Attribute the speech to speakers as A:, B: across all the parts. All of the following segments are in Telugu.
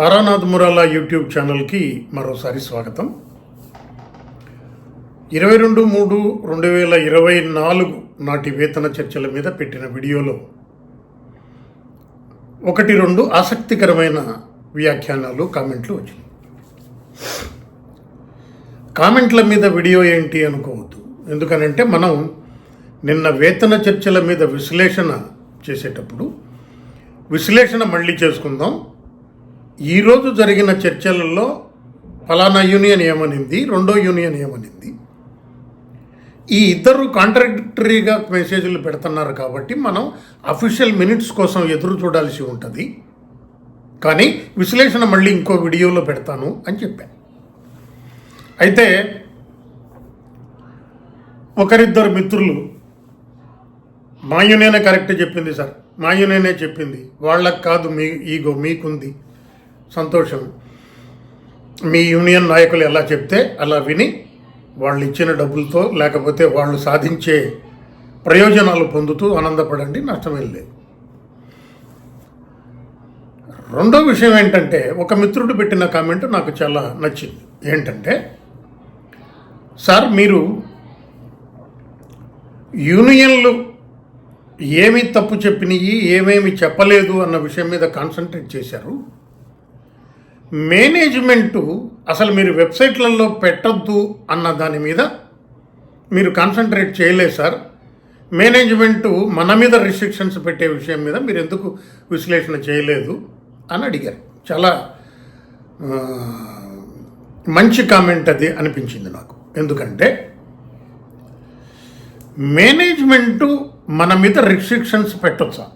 A: తారానాథ్ మురాలా యూట్యూబ్ ఛానల్కి మరోసారి స్వాగతం. ఇరవై రెండు మూడు రెండు వేల ఇరవై నాలుగు నాటి వేతన చర్చల మీద పెట్టిన వీడియోలో ఒకటి రెండు ఆసక్తికరమైన వ్యాఖ్యానాలు కామెంట్లు వచ్చినాయి. కామెంట్ల మీద వీడియో ఏంటి అనుకోవద్దు. ఎందుకనంటే మనం నిన్న వేతన చర్చల మీద విశ్లేషణ చేసేటప్పుడు విశ్లేషణ మళ్ళీ చేసుకుందాం. ఈరోజు జరిగిన చర్చలలో ఫలానా యూనియన్ ఏమనింది? రెండో యూనియన్ ఏమనింది? ఈ ఇద్దరు కాంట్రాడిక్టరీగా మెసేజ్లు పెడుతున్నారు కాబట్టి మనం అఫీషియల్ మినిట్స్ కోసం ఎదురు చూడాల్సి ఉంటుంది. కానీ విశ్లేషణ మళ్ళీ ఇంకో వీడియోలో పెడతాను అని చెప్పాను అయితే ఒకరిద్దరు మిత్రులు మా యూనియనే కరెక్ట్ చెప్పింది సార్. మా యూనియనే చెప్పింది. వాళ్ళకి కాదు మీ ఈగో మీకుంది. సంతోషం. మీ యూనియన్ నాయకులు ఎలా చెప్తే అలా విని వాళ్ళు ఇచ్చిన డబ్బులతో లేకపోతే వాళ్ళు సాధించే ప్రయోజనాలు పొందుతూ ఆనందపడండి నష్టమేం లేదు. రెండో విషయం ఏంటంటే ఒక మిత్రుడు పెట్టిన కామెంట్ నాకు చాలా నచ్చింది. ఏంటంటే సార్ మీరు యూనియన్లు ఏమి తప్పు చెప్పినవి ఏమేమి చెప్పలేదు అన్న విషయం మీద కాన్సన్ట్రేట్ చేశారు. మేనేజ్మెంటు అసలు మీరు వెబ్సైట్లలో పెట్టద్దు అన్న దాని మీద మీరు కాన్సన్ట్రేట్ చేయలేదు సార్. మేనేజ్మెంటు మన మీద రిస్ట్రిక్షన్స్ పెట్టే విషయం మీద మీరు ఎందుకు విశ్లేషణ చేయలేదు అని అడిగారు. చాలా మంచి కామెంట్ అది అనిపించింది నాకు. ఎందుకంటే మేనేజ్మెంటు మన మీద రిస్ట్రిక్షన్స్ పెట్టొచ్చా?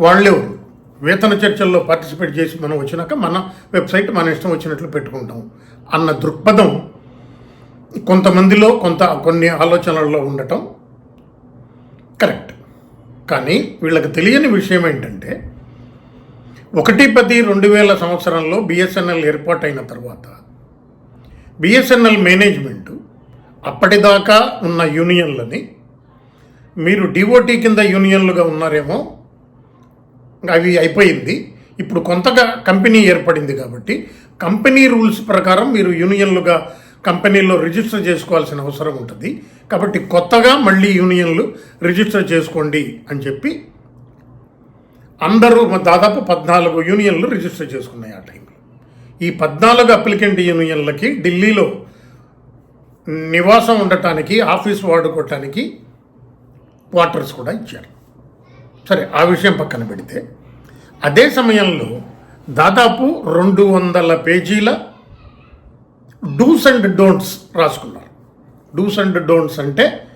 A: వాళ్ళెవరు వేతన చర్చల్లో పార్టిసిపేట్ చేసి మనం వచ్చినాక మన వెబ్సైట్ మన ఇష్టం వచ్చినట్లు పెట్టుకుంటాం అన్న దృక్పథం కొంతమందిలో కొంత కొన్ని ఆలోచనల్లో ఉండటం కరెక్ట్. కానీ వీళ్ళకి తెలియని విషయం ఏంటంటే ఒకటి పది రెండు వేల సంవత్సరంలో బిఎస్ఎన్ఎల్ ఏర్పాటైన తర్వాత బిఎస్ఎన్ఎల్ మేనేజ్మెంటు అప్పటిదాకా ఉన్న యూనియన్లని మీరు డిఓటీ కింద యూనియన్లుగా ఉన్నారేమో అవి అయిపోయింది. ఇప్పుడు కొంతగా కంపెనీ ఏర్పడింది కాబట్టి కంపెనీ రూల్స్ ప్రకారం మీరు యూనియన్లుగా కంపెనీలో రిజిస్టర్ చేసుకోవాల్సిన అవసరం ఉంటుంది. కాబట్టి కొత్తగా మళ్ళీ యూనియన్లు రిజిస్టర్ చేసుకోండి అని చెప్పి అందరూ దాదాపు పద్నాలుగు యూనియన్లు రిజిస్టర్ చేసుకున్నాయి ఆ టైంలో ఈ పద్నాలుగు అప్లికెంట్ యూనియన్లకి ఢిల్లీలో నివాసం ఉండటానికి ఆఫీస్ వాడుకోవటానికి క్వార్టర్స్ కూడా ఇచ్చారు. సరే ఆ విషయం పక్కన పెడితే అదే సమయంలో దాదాపు రెండు వందల పేజీల డూస్ అండ్ డోంట్స్ రాసుకున్నారు. డూస్ అండ్ డోంట్స్ అంటే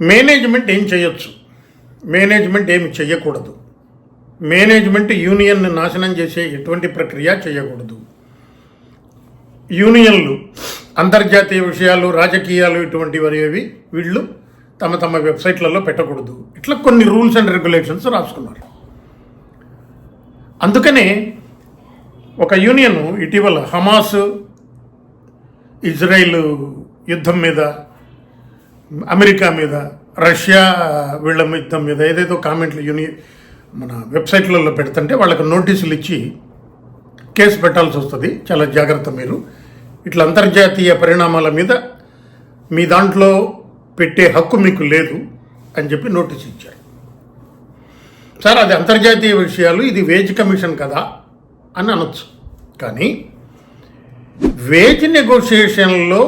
A: మేనేజ్మెంట్ ఏం చేయొచ్చు? మేనేజ్మెంట్ ఏమి చేయకూడదు. మేనేజ్మెంట్ యూనియన్ని నాశనం చేసే ఎటువంటి ప్రక్రియ చేయకూడదు. యూనియన్లు అంతర్జాతీయ విషయాలు రాజకీయాలు ఇటువంటివి వీళ్ళు తమ తమ వెబ్సైట్లలో పెట్టకూడదు. ఇట్లా కొన్ని రూల్స్ అండ్ రెగ్యులేషన్స్ రాసుకున్నారు. అందుకనే ఒక యూనియన్ ఇటీవల హమాస్ ఇజ్రాయిల్ యుద్ధం మీద అమెరికా మీద రష్యా వీళ్ళ యుద్ధం మీద ఏదేదో కామెంట్లు యూని మన వెబ్సైట్లలో పెడుతుంటే వాళ్ళకి నోటీసులు ఇచ్చి కేసు పెట్టాల్సి వస్తుంది. చాలా జాగ్రత్త మీరు. ఇట్లా అంతర్జాతీయ పరిణామాల మీద మీ దాంట్లో పెట్టే హక్కు మీకు లేదు అని చెప్పి నోటీస్ ఇచ్చారు సార్ అది అంతర్జాతీయ విషయాలు ఇది వేజ్ కమిషన్ కదా అని అనొచ్చు. కానీ వేజ్ నెగోషియేషన్లో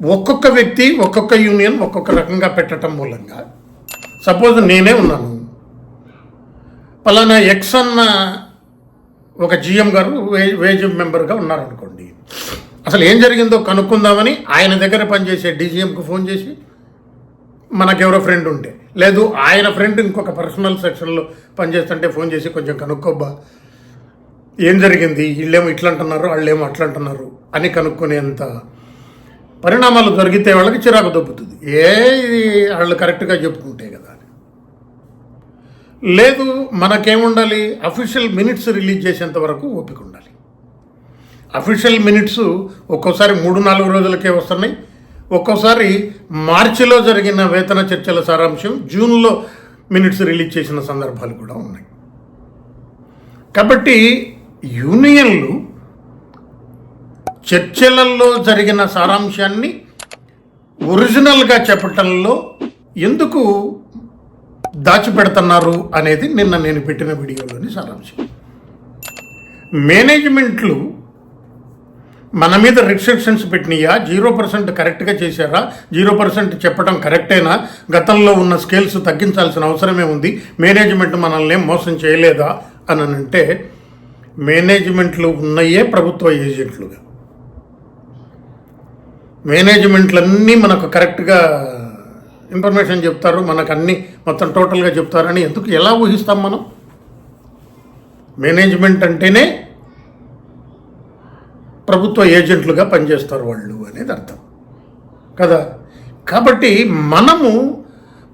A: ఒక్కొక్క వ్యక్తి ఒక్కొక్క యూనియన్ ఒక్కొక్క రకంగా పెట్టడం మూలంగా సపోజ్ నేనే ఉన్నాను. పలానా ఎక్స్ అన్న ఒక జిఎం గారు వే వేజ్ మెంబర్గా ఉన్నారనుకోండి అసలు ఏం జరిగిందో కనుక్కుందామని ఆయన దగ్గర పనిచేసే డీజీఎంకు ఫోన్ చేసి మనకెవరో ఫ్రెండ్ ఉంటే. లేదు ఆయన ఫ్రెండ్ ఇంకొక పర్సనల్ సెక్షన్లో పనిచేస్తుంటే ఫోన్ చేసి కొంచెం కనుక్కోబ్బా. ఏం జరిగింది? వీళ్ళేమో ఇట్లా అంటున్నారు వాళ్ళేమో అట్లా అంటున్నారు అని కనుక్కునేంత పరిణామాలు జరిగితే వాళ్ళకి చిరాకు దొబ్బుతుంది. ఏ వాళ్ళు కరెక్ట్గా చెప్పుకుంటే కదా అని. లేదు మనకేముండాలి? అఫీషియల్ మినిట్స్ రిలీజ్ చేసేంత వరకు ఓపిక ఉండాలి. అఫీషియల్ మినిట్స్ ఒక్కోసారి మూడు నాలుగు రోజులకే వస్తున్నాయి. ఒక్కోసారి మార్చిలో జరిగిన వేతన చర్చల సారాంశం జూన్లో మినిట్స్ రిలీజ్ చేసిన సందర్భాలు కూడా ఉన్నాయి. కాబట్టి యూనియన్లు చర్చలలో జరిగిన సారాంశాన్ని ఒరిజినల్గా చెప్పటంలో ఎందుకు దాచిపెడుతున్నారు అనేది నిన్న నేను పెట్టిన వీడియోలోని సారాంశం. మేనేజ్మెంట్లు మన మీద రిస్ట్రిక్షన్స్ పెట్టినయా జీరో పర్సెంట్ కరెక్ట్గా చేశారా? జీరో పర్సెంట్ చెప్పడం కరెక్టేనా గతంలో ఉన్న స్కేల్స్ తగ్గించాల్సిన అవసరమే ఉంది. మేనేజ్మెంట్ మనల్ని మోసం చేయలేదా? అని అంటే మేనేజ్మెంట్లు ఉన్నాయే ప్రభుత్వ ఏజెంట్లుగా మేనేజ్మెంట్లన్నీ మనకు కరెక్ట్గా ఇన్ఫర్మేషన్ చెప్తారు. మనకు అన్నీ మొత్తం టోటల్గా చెప్తారని ఎందుకు? ఎలా ఊహిస్తాం మనం? మేనేజ్మెంట్ అంటేనే ప్రభుత్వ ఏజెంట్లుగా పనిచేస్తారు వాళ్ళు అనేది అర్థం. కదా? కాబట్టి మనము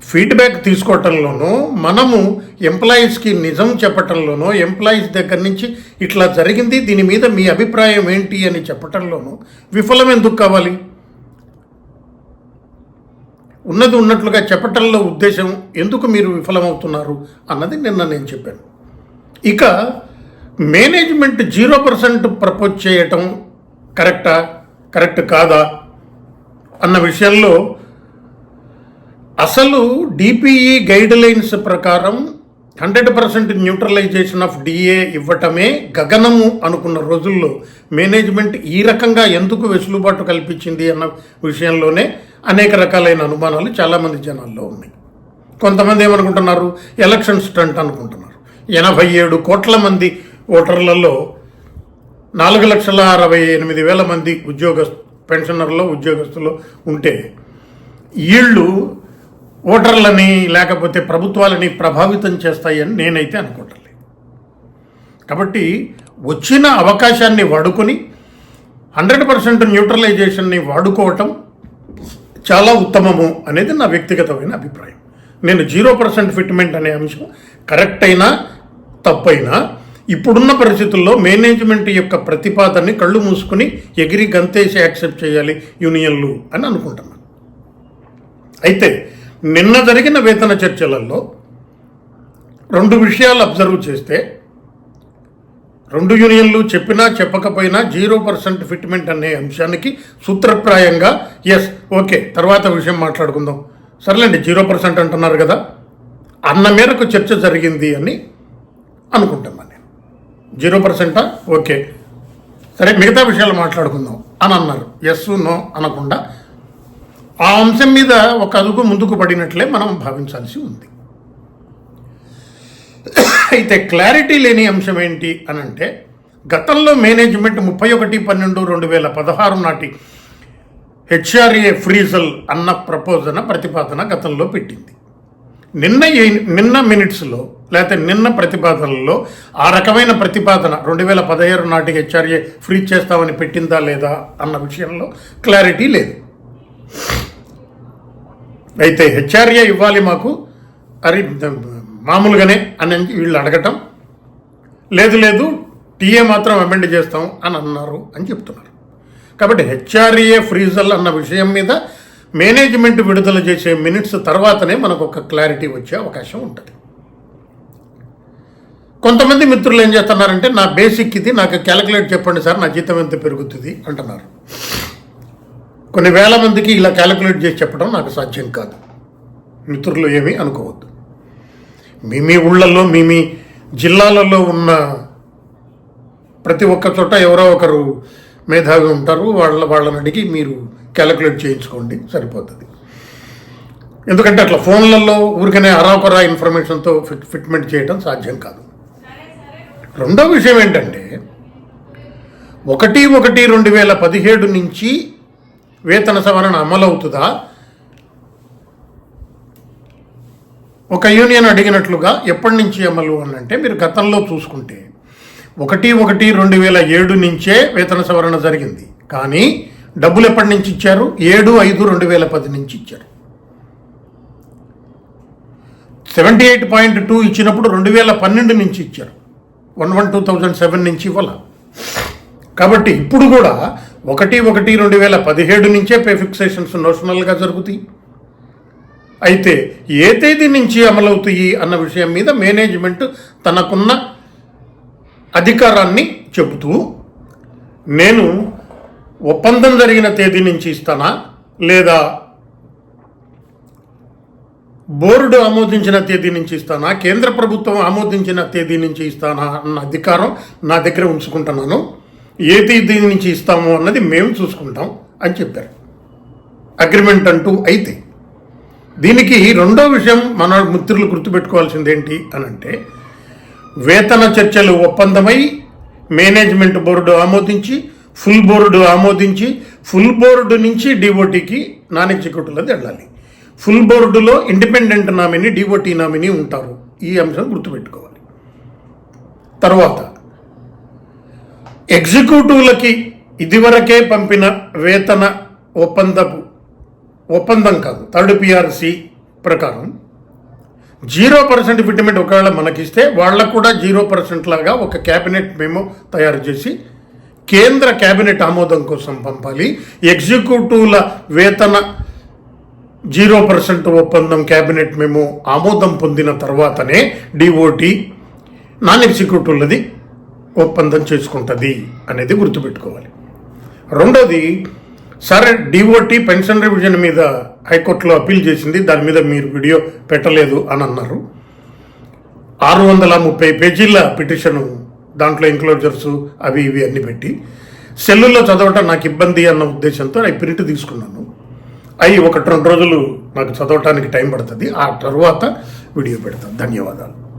A: ఫీడ్బ్యాక్ తీసుకోవటంలోనూ మనము ఎంప్లాయీస్కి నిజం చెప్పటంలోనూ ఎంప్లాయీస్ దగ్గర నుంచి ఇట్లా జరిగింది దీని మీద మీ అభిప్రాయం ఏంటి అని చెప్పటంలోనూ విఫలం ఎందుకు కావాలి? ఉన్నది ఉన్నట్లుగా చెప్పటంలో ఉద్దేశం ఎందుకు మీరు విఫలమవుతున్నారు అన్నది నిన్న నేను చెప్పాను. ఇక మేనేజ్మెంట్ జీరో పర్సెంట్ ప్రపోజ్ చేయటం కరెక్టా? కరెక్ట్ కాదా? అన్న విషయంలో అసలు డిపిఈ గైడ్ లైన్స్ ప్రకారం hundred percent neutralisation of DA ఇవ్వటమే గగనము అనుకున్న రోజుల్లో మేనేజ్మెంట్ ఈ రకంగా ఎందుకు వెసులుబాటు కల్పించింది అన్న విషయంలోనే అనేక రకాలైన అనుమానాలు చాలామంది జనాల్లో ఉన్నాయి. కొంతమంది ఏమనుకుంటున్నారు? ఎలక్షన్ స్టంట్ అనుకుంటున్నారు. ఎనభై ఏడు కోట్ల మంది ఓటర్లలో నాలుగు లక్షల అరవై ఎనిమిది వేల మంది ఉద్యోగ పెన్షనర్లో ఉద్యోగస్తులు ఉంటే వీళ్ళు ఓటర్లని లేకపోతే ప్రభుత్వాలని ప్రభావితం చేస్తాయని నేనైతే అనుకోవట్లేదు కాబట్టి వచ్చిన అవకాశాన్ని వాడుకొని హండ్రెడ్ పర్సెంట్ న్యూట్రలైజేషన్ని వాడుకోవటం చాలా ఉత్తమము అనేది నా వ్యక్తిగతమైన అభిప్రాయం. నేను జీరో పర్సెంట్ ఫిట్మెంట్ అనే అంశం కరెక్ట్ అయినా తప్పైనా ఇప్పుడున్న పరిస్థితుల్లో మేనేజ్మెంట్ యొక్క ప్రతిపాదనని కళ్ళు మూసుకుని ఎగిరి గంతేసి యాక్సెప్ట్ చేయాలి యూనియన్లు అని అనుకుంటున్నాను. అయితే నిన్న జరిగిన వేతన చర్చలలో రెండు విషయాలు అబ్జర్వ్ చేస్తే రెండు యూనియన్లు చెప్పినా చెప్పకపోయినా జీరో పర్సెంట్ ఫిట్మెంట్ అనే అంశానికి సూత్రప్రాయంగా ఎస్ ఓకే తర్వాత విషయం మాట్లాడుకుందాం. సర్లేండి జీరో పర్సెంట్ అంటున్నారు కదా అన్న మేరకు చర్చ జరిగింది అని అనుకుంటున్నాను. జీరో పర్సెంటా? ఓకే. సరే మిగతా విషయాలు మాట్లాడుకుందాం. అని అన్నారు. ఎస్ నో అనకుండా ఆ అంశం మీద ఒక అదుగు ముందుకు పడినట్లే మనం భావించాల్సి ఉంది. అయితే క్లారిటీ లేని అంశం ఏంటి అని అంటే గతంలో మేనేజ్మెంట్ ముప్పై ఒకటి పన్నెండు రెండు వేల పదహారు నాటి హెచ్ఆర్ఏ ఫ్రీజల్ అన్న ప్రపోజన ప్రతిపాదన గతంలో పెట్టింది. నిన్న ఏ- నిన్న మినిట్స్లో లేకపోతే నిన్న ప్రతిపాదనలో ఆ రకమైన ప్రతిపాదన రెండు వేల పదహారు నాటికి హెచ్ఆర్ఏ ఫ్రీ చేస్తామని పెట్టిందా లేదా అన్న విషయంలో క్లారిటీ లేదు. అయితే హెచ్ఆర్ఏ ఇవ్వాలి మాకు. అది మామూలుగానే అని వీళ్ళు అడగటం. లేదు లేదు టీఏ మాత్రం అమెండ్ చేస్తాం అని అన్నారు అని చెప్తున్నారు. కాబట్టి హెచ్ఆర్ఏ ఫ్రీజల్ అన్న విషయం మీద మేనేజ్మెంట్ విడుదల చేసే మినిట్స్ తర్వాతనే మనకు ఒక క్లారిటీ వచ్చే అవకాశం ఉంటుంది. కొంతమంది మిత్రులు ఏం చేస్తున్నారంటే నా బేసిక్ ఇది నాకు క్యాలిక్యులేట్ చెప్పండి సార్ నా జీతం ఎంత పెరుగుతుంది? అంటున్నారు. కొన్ని వేల మందికి ఇలా క్యాలిక్యులేట్ చేసి చెప్పడం నాకు సాధ్యం కాదు. మిత్రులు ఏమీ అనుకోవద్దు. మీ మీ ఊళ్ళల్లో మీ మీ జిల్లాలలో ఉన్న ప్రతి ఒక్క చోట ఎవరో ఒకరు మేధావి ఉంటారు వాళ్ళ వాళ్ళని అడిగి మీరు క్యాలిక్యులేట్ చేయించుకోండి సరిపోతుంది. ఎందుకంటే అట్లా ఫోన్లలో ఊరికనే అరాకొరా ఇన్ఫర్మేషన్తో ఫిట్ ఫిట్మెంట్ చేయడం సాధ్యం కాదు. రెండో విషయం ఏంటంటే ఒకటి ఒకటి రెండు వేల పదిహేడు నుంచి వేతన సవరణ అమలవుతుందా? ఒక యూనియన్ అడిగినట్లుగా ఎప్పటి నుంచి అమలు అని అంటే మీరు గతంలో చూసుకుంటే ఒకటి ఒకటి రెండు వేల ఏడు నుంచే వేతన సవరణ జరిగింది. కానీ డబ్బులు ఎప్పటి నుంచి ఇచ్చారు? ఏడు ఐదు రెండు వేల పది నుంచి ఇచ్చారు. సెవెంటీ ఎయిట్ పాయింట్ టూ ఇచ్చినప్పుడు రెండు వేల పన్నెండు నుంచి ఇచ్చారు. One one two thousand seven నుంచి ఇవ్వాల. కాబట్టి ఇప్పుడు కూడా ఒకటి ఒకటి రెండు వేల పదిహేడు నుంచే పే ఫిక్సేషన్స్ నోషనల్గా జరుగుతాయి. అయితే ఏ తేదీ నుంచి అమలవుతాయి అన్న విషయం మీద మేనేజ్మెంట్ తనకున్న అధికారాన్ని చెబుతూ నేను ఒప్పందం జరిగిన తేదీ నుంచి ఇస్తానా? లేదా బోర్డు ఆమోదించిన తేదీ నుంచి ఇస్తానా? కేంద్ర ప్రభుత్వం ఆమోదించిన తేదీ నుంచి ఇస్తానా? అన్న అధికారం నా దగ్గర ఉంచుకుంటున్నాను. ఏ తేదీ నుంచి ఇస్తాము అన్నది మేము చూసుకుంటాం అని చెప్పారు. అగ్రిమెంట్ అంటూ అయితే దీనికి రెండో విషయం మన మిత్రులు గుర్తుపెట్టుకోవాల్సింది ఏంటి అని అంటే వేతన చర్చలు ఒప్పందమై మేనేజ్మెంట్ బోర్డు ఆమోదించి ఫుల్ బోర్డు ఆమోదించి ఫుల్ బోర్డు నుంచి డిఓటీకి నాన్ ఎగ్జిక్యూటివ్లది వెళ్ళాలి ఫుల్ బోర్డులో ఇండిపెండెంట్ నామినీ డిఓటీ నామినీ ఉంటారు. ఈ అంశం గుర్తుపెట్టుకోవాలి. తర్వాత ఎగ్జిక్యూటివ్లకి ఇదివరకే పంపిన వేతన ఒప్పందపు ఒప్పందం కాదు థర్డ్ పిఆర్సి ప్రకారం జీరో పర్సెంట్ ఫిట్మెంట్ ఒకవేళ మనకిస్తే వాళ్ళకు కూడా జీరో పర్సెంట్ లాగా ఒక క్యాబినెట్ మేము తయారు చేసి కేంద్ర క్యాబినెట్ ఆమోదం కోసం పంపాలి. ఎగ్జిక్యూటివ్ల వేతన జీరో పర్సెంట్ ఒప్పందం క్యాబినెట్ మేము ఆమోదం పొందిన తర్వాతనే డిఓటి నాన్ ఎగ్జిక్యూటివ్లది ఒప్పందం చేసుకుంటుంది అనేది గుర్తుపెట్టుకోవాలి. రెండోది సరే డిఓటి పెన్షన్ రివిజన్ మీద హైకోర్టులో అప్పీల్ చేసింది. దాని మీద మీరు వీడియో పెట్టలేదు అని అన్నారు. ఆరు వందల ముప్పై పేజీల పిటిషను దాంట్లో ఎంక్లోజర్స్ అవి ఇవి అన్ని పెట్టి సెల్లుల్లో చదవటం నాకు ఇబ్బంది అన్న ఉద్దేశంతో అవి ప్రింట్ తీసుకున్నాను. అవి ఒకటి రెండు రోజులు నాకు చదవటానికి టైం పడుతుంది. ఆ తర్వాత వీడియో పెడతాను. ధన్యవాదాలు.